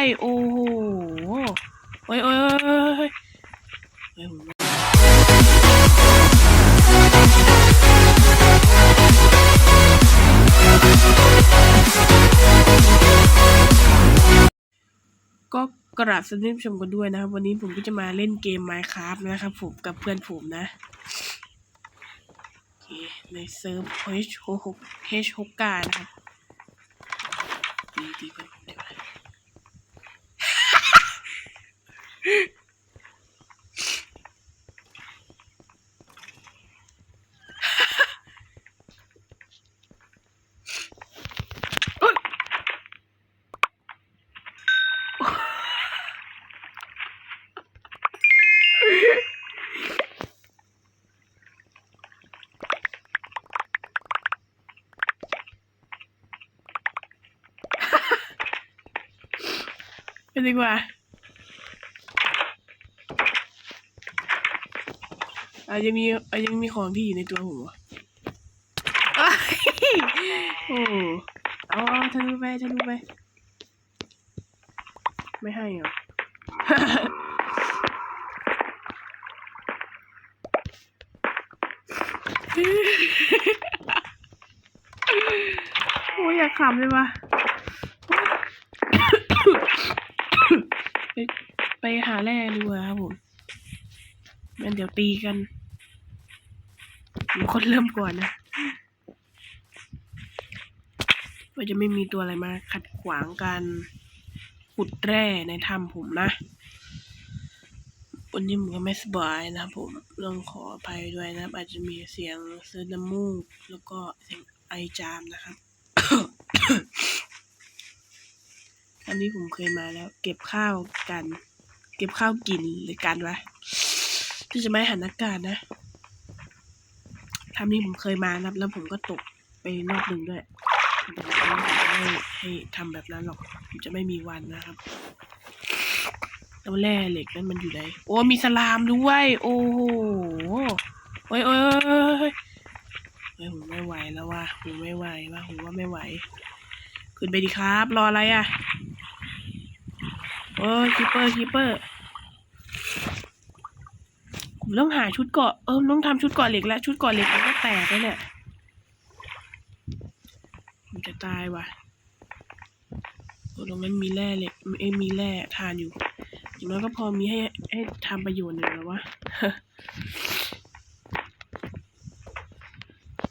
อ้โอ้โหโอ้ยโอ้ยโอ้ยโอ้ยโอ้ยก็กราบสวัสดีผู้ชมกันด้วยนะครับ วันนี้ผมก็จะมาเล่นเกม Minecraft นะครับผมกับเพื่อนผมนะโอเคในเซิร์ฟ H6 H69 นะครับดีดีเพื่อน ผมดีกว่า ไปดีกว่า อาจจะมีอาจจะมีของที่อยู่ในตัวผมวะอ้ายโอ้เอาเอาทะลุไปทะลุไป ไม่ให้เหรอโอ้ยอยากขำเลยวะไปไปหาแร่ดีกว่าครับผมงั้นเดี๋ยวตีกัน ผมคนเริ่มก่อนนะว่าจะไม่มีตัวอะไรมาขัดขวางการขุดแร่ในถ้ำผมนะ วันนี้ผมก็ไม่สบายนะผมต้องขออภัยด้วยนะครับ อาจจะมีเสียงเสื้อน้ำมูก แล้วก็เสียงไอจามนะครับอันนี้ผมเคยมาแล้ว เก็บข้าวกัน เก็บข้าวกินหรือกันวะที่จะไม่หันอากาศนะ ทำนี้ผมเคยมานะครับ แล้วผมก็ตกไปรอบหนึ่งด้วยผมจะไม่ให้ทำแบบนั้นหรอก ผมจะไม่มีวันนะครับแล้วแร่เหล็กนั้นมันอยู่ไหนโอ้มีสลามด้วย โอ้โหโอ้ยโอ้ยโอ้ยโอ้ยโอ้ยเฮ้ยผมไม่ไหวแล้วว่ะผมไม่ไหวว่ะผมว่าไม่ไหว ขึ้นไปดีครับ รออะไรอะ โอ้ยคีเปอร์คีเปอร์ ผมต้องหาชุดเกาะเออต้องทำชุดเกาะเหล็กแล้วชุดเกาะเหล็กมันก็แตกแล้วเนี่ยผมจะตายว่ะตรงนั้นมีแร่เหล็กเอ้มีแร่ทานอยู่อย่างน้อยก็พอมีให้ให้ทำประโยชน์หนึ่งแล้ววะ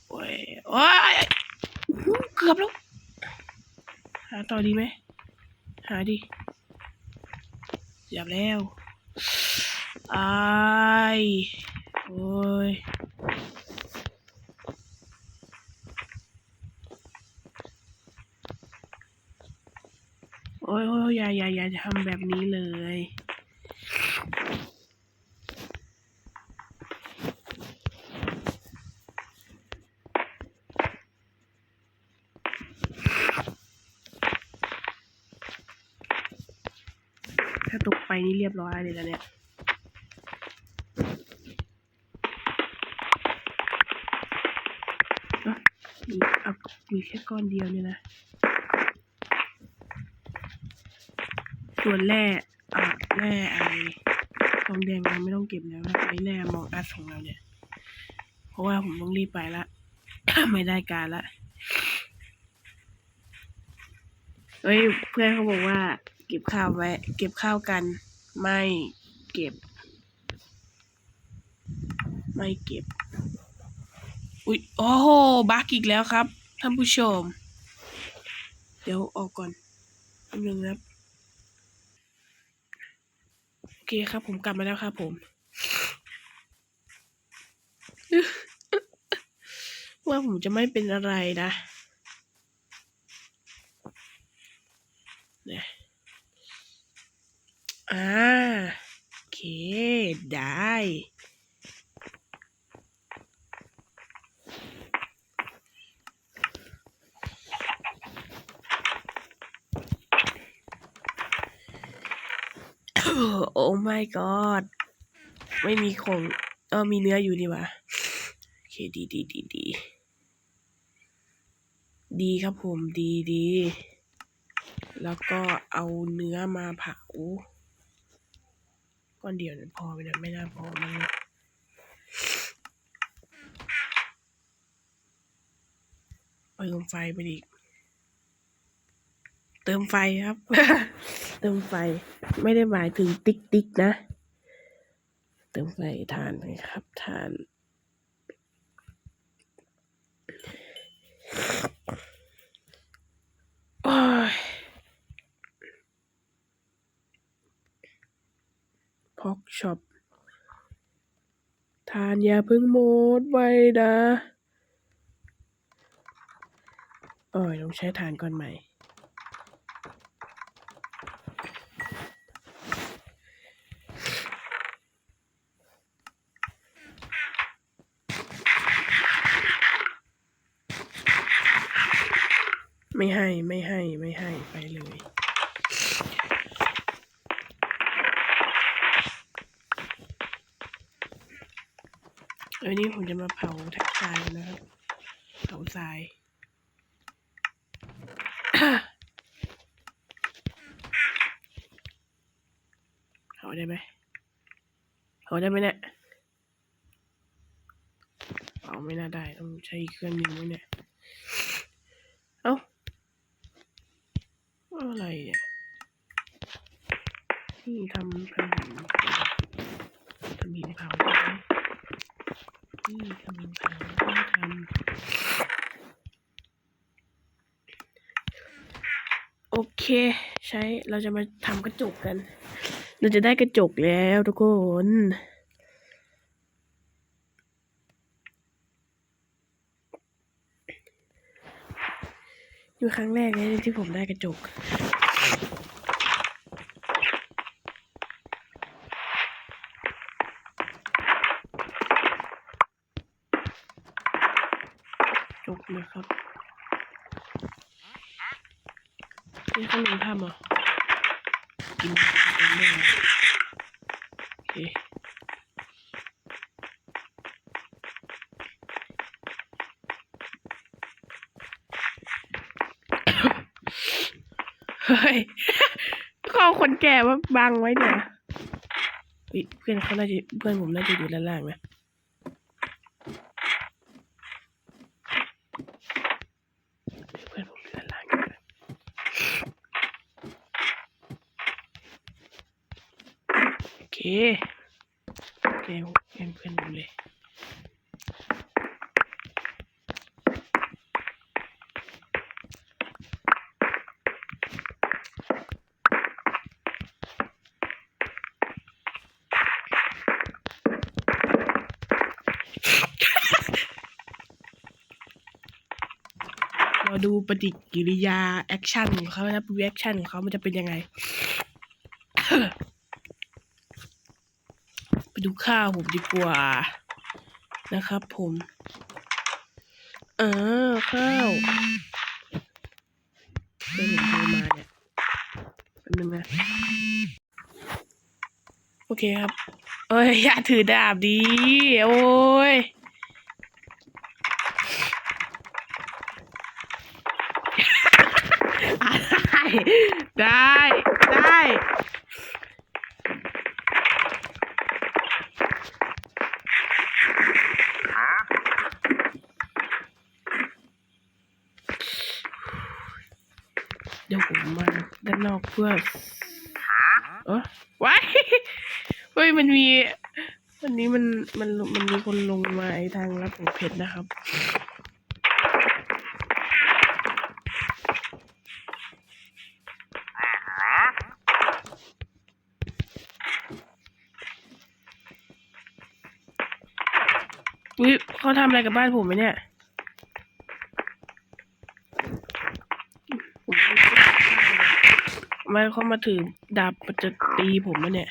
โอ้ยโอ้ยเกือบแล้วหาต่อดีไหมหาดิหยับแล้ว อายโอ้ยโอ้ยโอ้ยอย่าอย่าอย่าทำแบบนี้เลยถ้าตกไปนี่เรียบร้อยเลยแล้วเนี่ย เอ้า มีเอามีแค่ก้อนเดียวเนี่ยนะ ส่วนแร่อะแร่ไอทองแดงเราไม่ต้องเก็บแล้วนะไอแร่มองอัดของเราเนี่ย เพราะว่าผมต้องรีบไปละ ไม่ได้การละเฮ้ยเพื่อนเขาบอกว่า เก็บข้าวไว้ เก็บข้าวกัน ไม่เก็บ ไม่เก็บ อุ๊ยโอ้โหบักอีกแล้วครับ ท่านผู้ชม เดี๋ยวออกก่อนแป๊บนึงนะครับโอเคครับ ผมกลับมาแล้วครับ ผมว่าผมจะไม่เป็นอะไรนะนี่อ่าโอเค ได้ โอ้ my god ไม่มีของเออมีเนื้ออยู่ดีวะโอเคดีดีดีดีดีครับผมดีดีแล้วก็เอาเนื้อมาเผาก้อนเดียวนั้นพอไหมนะไม่น่าพอมันเติมไฟไปอีก ติมไฟครับ เติมไฟ ไม่ได้หมายถึงติ๊กติ๊กนะ เติมไฟทานนะครับทานโอ้ยพอกช็อปทานอย่าเพิ่งหมดไว้นะโอ้ยต้องใช้ทานก่อนใหม่ ไม่ให้ไม่ให้ไม่ให้ไปเลย วันนี้ผมจะมาเผาแท็กทรายนะครับเผาทรายเผาได้ไหมเผาได้ไหมเนี่ยเผาไม่น่าได้ ต้องใช้เครื่องหนึ่งมั้งเนี่ย เอ้า อะไรเนี่ยนี่ ทำทำหินทำหินเผาใช่ไหมนี่ทำหินเผาต้องทำโอเค ใช้เราจะมาทำกระจกกัน เราจะได้กระจกแล้วทุกคนอยู่ครั้งแรกเลยที่ผมได้กระจก จกนะครับ นี่ขนมทำเหรอ กินเป็นแม่โอเคเฮ้ยเขาเอาคนแก่มาบังไว้เนี่ยเฮ้ยเพื่อนเขาน่าจะเพื่อนผมน่าจะอยู่ด้านล่างนะเพื่อนผมอยู่ด้านล่างอยู่นะโอเคโอเคผมเพื่อนเพื่อนผมเลยาดูปฏิกิริยาแอคชั่นของเขานะรีแอคชั่นของเขามันจะเป็นยังไง ไปดูข้าวผมดีกว่านะครับผมเออข้าวเดี๋ยวผมโทรมาเนี่ยแป๊บนึงนะโอเคครับ เอ้ย อย่าถือดาบดี โอ้ย ได้ได้เดี๋ยวผมมาด้านนอกเพื่อเออว้ายเฮ้ยมันมีวันนี้มันมันมันมีคนลงมาไอทางรับของเพชรนะครับ อุ้ย เขาทำอะไรกับบ้านผมไหมเนี่ยผมไม่รู้มันเขามาถือดาบมันจะตีผมไหมเนี่ย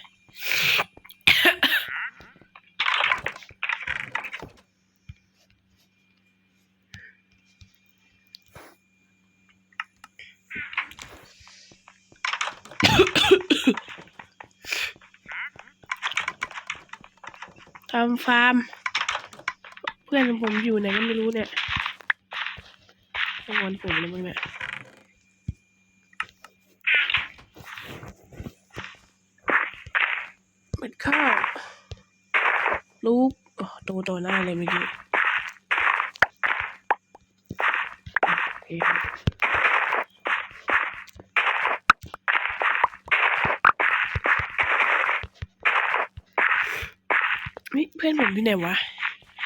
ทำฟาร์ม เพื่อนผมอยู่ไหนก็ไม่รู้เนี่ยตะวันผมแล้วมั้งเนี่ยเหมือนข้าวลูกโดนตัวหน้าเลยเมื่อกี้เพื่อนผมที่ไหนวะ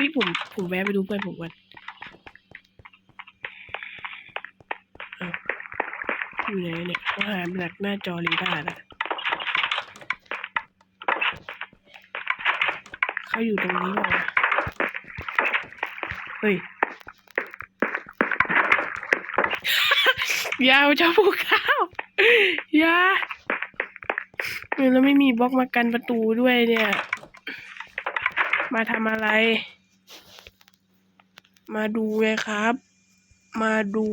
เฮ้ยผมผมแวะไปดูเพื่อนผมก่อนอ้าวอยู่ไหนเนี่ยเขาหามาจากหน้าจอเรดาร์นะเขาอยู่ตรงนี้เปล่ะเฮ้ยยาวจะผูกข้าวยาแล้วไม่มีบล็อกมากันประตูด้วยเนี่ย มาทำอะไร มาดูไงครับ มาดู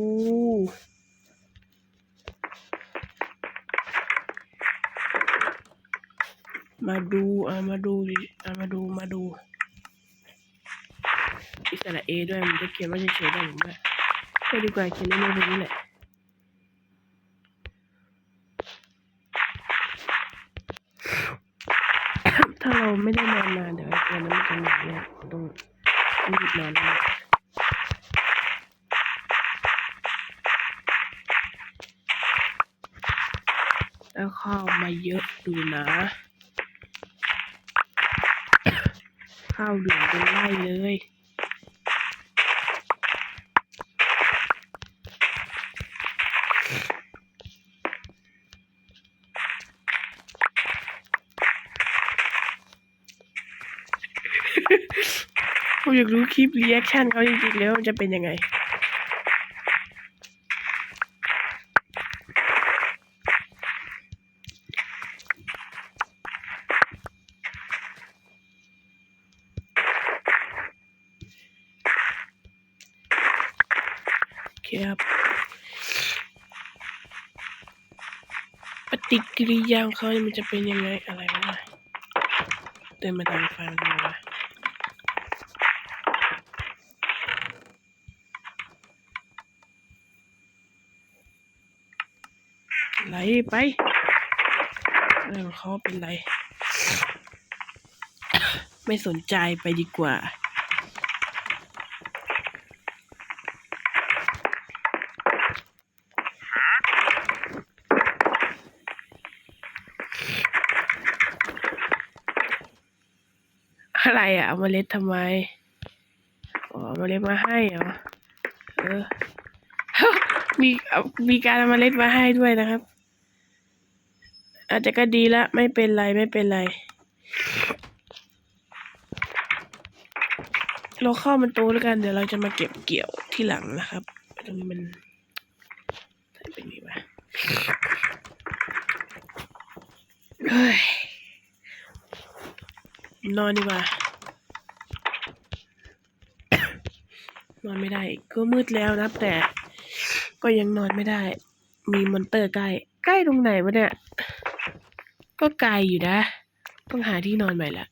มาดูเอามาดูดิเอามาดูมาดูอิสระเอด้วยมันจะเขียนว่าเฉยๆได้หรือไม่ก็ดีกว่าเขียนในโน้ตนี้แหละถ้าเราไม่ได้นอนมาเดี๋ยวไอ้ตัวนั้นมันจะหนาวเนี่ยต้องรีบนอนนะแล้ว ข้าวมาเยอะดูนะ ข้าวเหลืองเป็นไร่เลยผมอยากรู้คลิปรีแอคชั่นเขาจริงๆแล้วมันจะเป็นยังไง โอเคครับ ปฏิกิ ริยาของเขามันจะเป็นยังไงอะไรวะเดินมาทางฟังเลยวะไหลไปเรื่องเขาเป็นไร ไม่สนใจไปดีกว่า อะไรอะ เอาเมล็ดทำไม อ๋อเอาเมล็ดมาให้เหรอ เออ มีมีการเอาเมล็ดมาให้ด้วยนะครับ อาจจะก็ดีละ ไม่เป็นไรไม่เป็นไรเราเข้ามันโตแล้วกัน เดี๋ยวเราจะมาเก็บเกี่ยวที่หลังนะครับตรงนี้มันใส่เป็นนี้วะเฮ้ยนอนดีกว่า อนไม่ได้ ก็มืดแล้วนะแต่ ก็ยังนอนไม่ได้ มีมอนเตอร์ใกล้ ใกล้ตรงไหนวะเนี่ย ก็ไกลอยู่นะ ต้องหาที่นอนใหม่ละ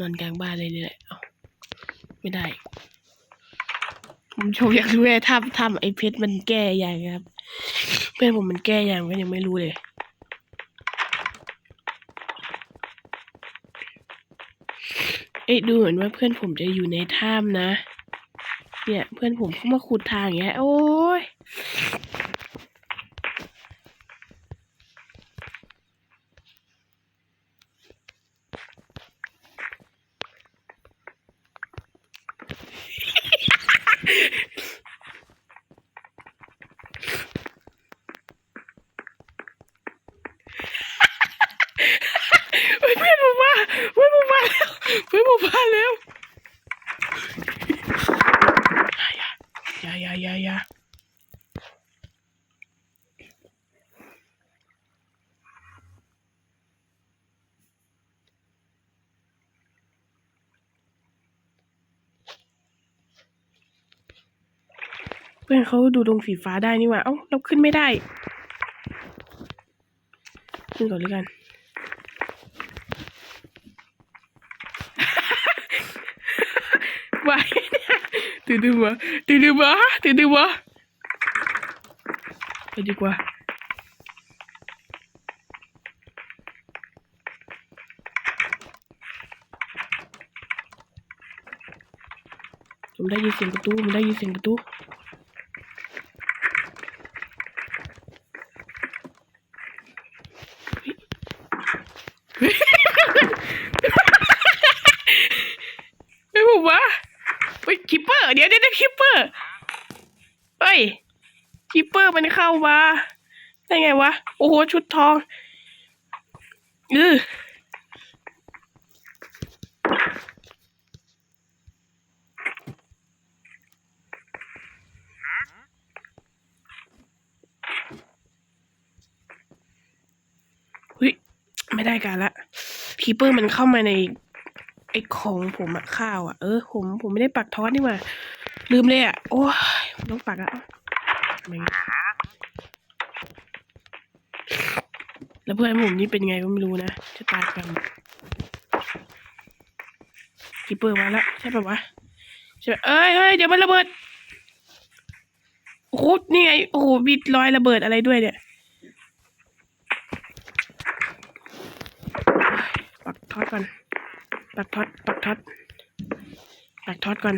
นอนกลางบ้านเลยนี่แหละเอาไม่ได้ ผมชว์อยากรู้ไอ้ถ้ำถ้ำไอ้เพชรมันแก้ยังครับ เพื่อนผมมันแก้ยังก็ยังไม่รู้เลยเอ๊ะดูเหมือนว่าเพื่อนผมจะอยู่ในถ้ำนะ เนี่ยเพื่อนผมเข้ามาขุดทางอย่างเงี้ยโอ้ย เฮ้ยเพื่อนผมมาเพื่อนผมมาแล้วเพื่อนผมมาแล้วอย่าอย่าอย่าอย่าเพื่อนเขาดูดวงสีฟ้าได้นี่หว่า เอ้าเราขึ้นไม่ได้ ขึ้นก่อนเลยกัน ไหวเนี่ยตื่นดึงวะตื่นดึงวะตื่นดึงวะไปดีกว่าผมได้ยินเสียงประตูผมได้ยินเสียงประตู ไม่ผมวะเฮ้ยคิปเปอร์เดี๋ยวเดี๋ยวเดี๋ยวคิปเปอร์เฮ้ยคิปเปอร์มันเข้ามาได้ไงวะ โอ้โห ชุดทองเออเฮ้ย ไม่ได้ การละคีเปอร์มันเข้ามาในไอ้ของผมอะข้าวอะเออผมผมไม่ได้ปักทอดนี่ว่า ลืมเลยอะโอ้ยต้องปักอะแล้วเพื่อนผมนี่เป็นไงก็ไม่รู้นะจะตายกันกีเปอร์มาแล้วใช่ปะวะใช่ปะเอ้ยเฮ้ยเดี๋ยวมันระเบิดโอ้โหนี่ไงโอ้โหมีรอยระเบิดอะไรด้วยเนี่ยปัก ทอดก่อนปักท็อตปักท็อตปักท็อตก่อน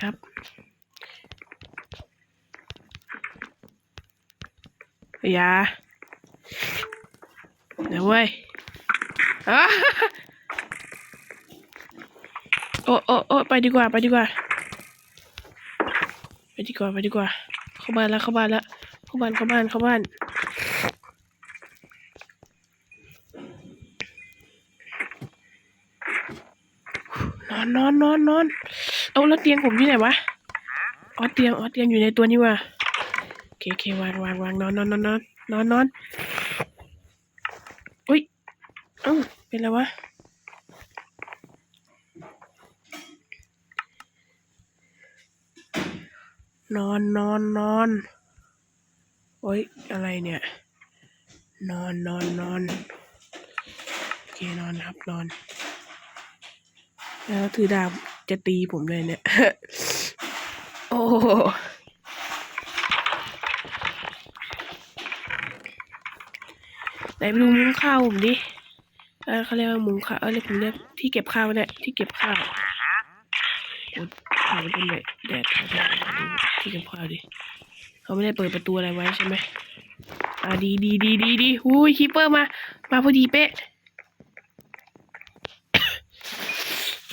ครับอย่าเดี๋ยวเว้ยอะโอ้โอ้โอ้ไปดีกว่าไปดีกว่า ไปดีกว่าไปดีกว่า เข้าบ้านแล้วเข้าบ้านแล้วเข้าบ้านเข้าบ้านเข้าบ้าน อนนอนนอนนอนเอาแล้วเตียงผมที่ไหนวะอ๋อเตียงอ๋อเตียงอยู่ในตัวนี่ว่ะโอเคโอเควางวางวางนอนนอนนอนนอนนอนนอนอุ้ยเอ้าเป็นไรวะนอนนอนนอนโอ้ยอะไรเนี่ย นอนนอนนอนโอเคนอนครับนอน แล้วถือดาบจะตีผมเลยเนี่ย โอ้โหไหนไปดูมุ้งข้าวผมดิเออเขาเรียกว่ามุ้งข้าวเออเรียกผมเรียกที่เก็บข้าวเนี่ยที่เก็บข้าวโอ้โหเป็นแบบแดดแดดที่เก็บข้าวดิเขาไม่ได้เปิดประตูอะไรไว้ใช่ไหมอ่าดีดีดีดีดีอุ้ยคีเปอร์มา มาพอดีเป๊ะ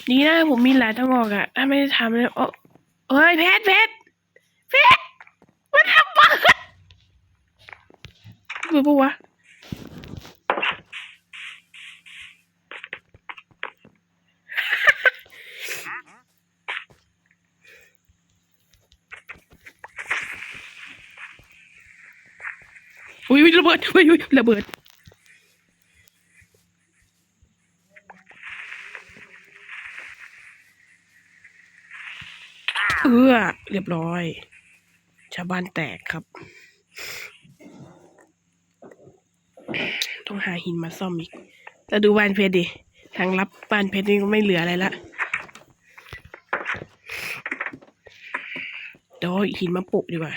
นี่นะผมมีหลายทางออกอะถ้าไม่ได้ทำเลยโอ้เฮ้ยเพชรเพชรเพชรมันทำบ้าเบื่อปะวะอุ้ยระเบิดอุ้ยระเบิด เอื้อ เรียบร้อย ชาวบ้านแตกครับ ต้องหาหินมาซ่อมอีกแล้วดูบ้านเพชรดิ ทางรับบ้านเพชรนี่ก็ไม่เหลืออะไรละเดี๋ยวหินมาโปะดีกว่า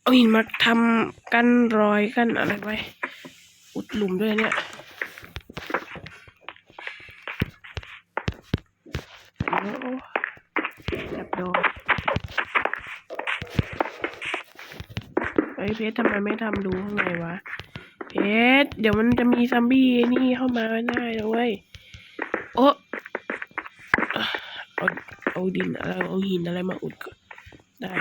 เอาหินมาทำกันรอยกันอะไรไว้ อุดหลุมด้วยเนี่ย โอ้จับโดนเฮ้ยเพชรทำไมไม่ทำดูข้างในวะ เพชรเดี๋ยวมันจะมีซัมบี้นี่เข้ามาไม่ได้นะเว้ยโอ้เอาเอาดินอะไรเอาหินอะไรมาอุดก่อนได้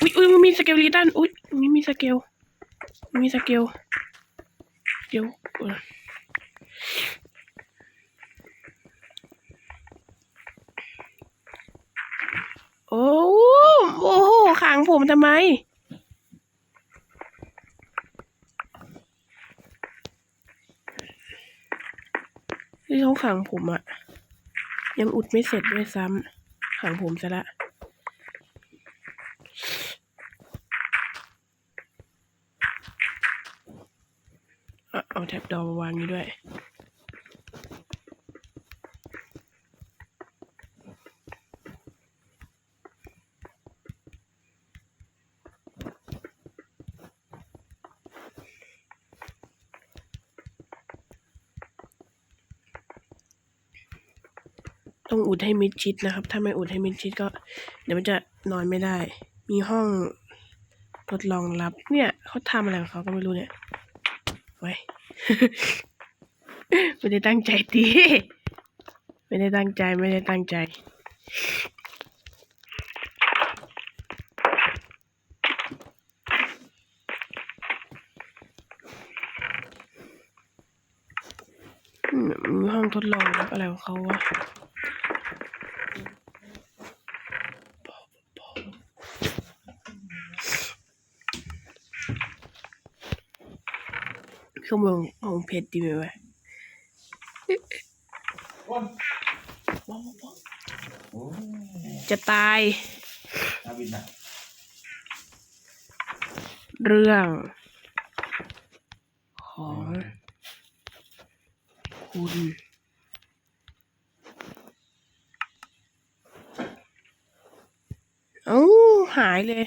อุ้ยอุ้ยมันมีสเกลลีตันอุ้ยมีมีสเกลมีสเกลเดี๋ยว ออโอ้โหโอ้โหขังผมทำไม ที่เขาขังผมอะยังอุดไม่เสร็จด้วยซ้ำขังผมซะละเอาเอาแท็บดอมาวางนี้ด้วย อุดให้มิดชิดนะครับ ถ้าไม่อุดให้มิดชิดก็ เดี๋ยวมันจะนอนไม่ได้ มีห้องทดลองรับ เนี่ยเขาทำอะไรของเขาก็ไม่รู้เนี่ยไว้ไม่ได้ตั้งใจตีไม่ได้ตั้งใจไม่ได้ตั้งใจมมีห้องทดลองรับอะไรของเขาวะ ขโมยของเพชรดีไหมวะจะตาย เรื่อง ของคุณเอ้าหายเลย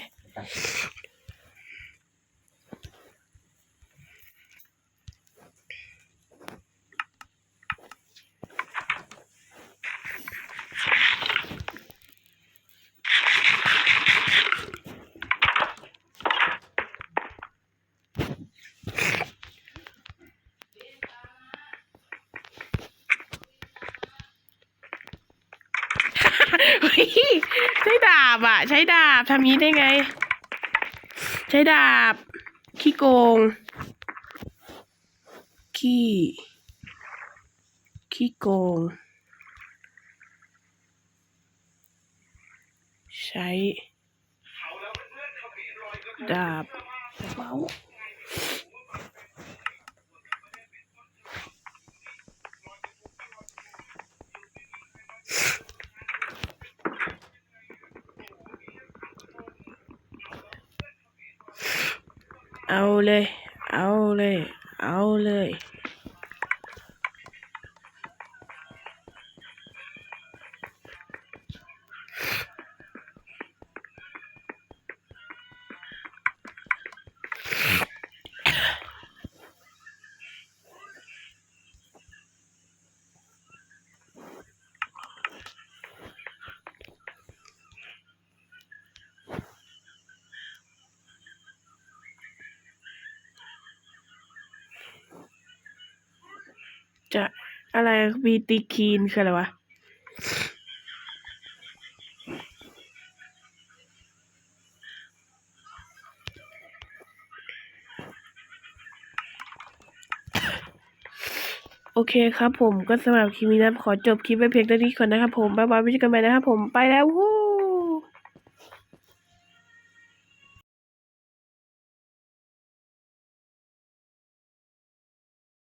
เฮ้ยใช้ดาบอะ ใช้ดาบ ทำนี้ได้ไง ใช้ดาบ ขี้โกง ขี้ ขี้โกง ใช้ ดาบเมาส์ เอาเลย เอาเลย เอาเลย จะอะไรบีตีคีนคืออะไรวะโอเคครับผมก็สำหรับคลิปนี้นะขอจบคลิปไว้เพียงเท่านี้ก่อนนะครับผมบ๊ายบายไว้เจอกันใหม่นะครับผมไปแล้ววู้